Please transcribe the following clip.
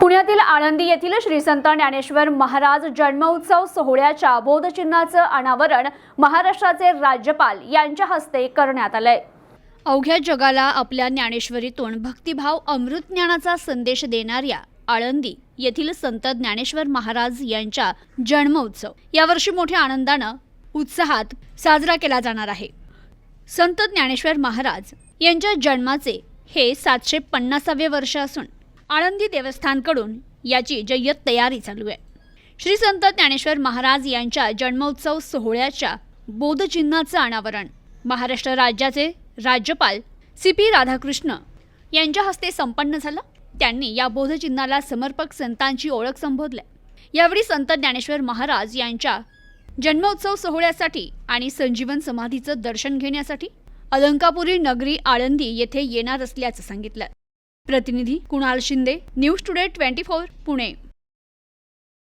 पुण्यातील आळंदी येथील श्री संत ज्ञानेश्वर महाराज जन्मोत्सव सोहळ्याच्या बोधचिन्हाचं अनावरण महाराष्ट्राचे राज्यपाल यांच्या हस्ते करण्यात आलंय. अवघ्या जगाला आपल्या ज्ञानेश्वरीतून भक्तिभाव अमृत ज्ञानाचा संदेश देणाऱ्या आळंदी येथील संत ज्ञानेश्वर महाराज यांच्या जन्मोत्सव यावर्षी मोठ्या आनंदानं उत्साहात साजरा केला जाणार आहे. संत ज्ञानेश्वर महाराज यांच्या जन्माचे हे सातशे पन्नासावे वर्ष असून आळंदी देवस्थानकडून याची जय्यत तयारी चालू आहे. श्री संत ज्ञानेश्वर महाराज यांच्या जन्मोत्सव सोहळ्याच्या बोधचिन्हाचं अनावरण महाराष्ट्र राज्याचे राज्यपाल सी पी राधाकृष्ण यांच्या हस्ते संपन्न झालं. त्यांनी या बोधचिन्हाला समर्पक संतांची ओळख संबोधल्या यावेळी संत ज्ञानेश्वर महाराज यांच्या जन्मोत्सव सोहळ्यासाठी आणि संजीवन समाधीचं दर्शन घेण्यासाठी अलंकापुरी नगरी आळंदी येथे येणार असल्याचं सांगितलं. प्रतिनिधी Kunal Shinde news today twenty four Pune.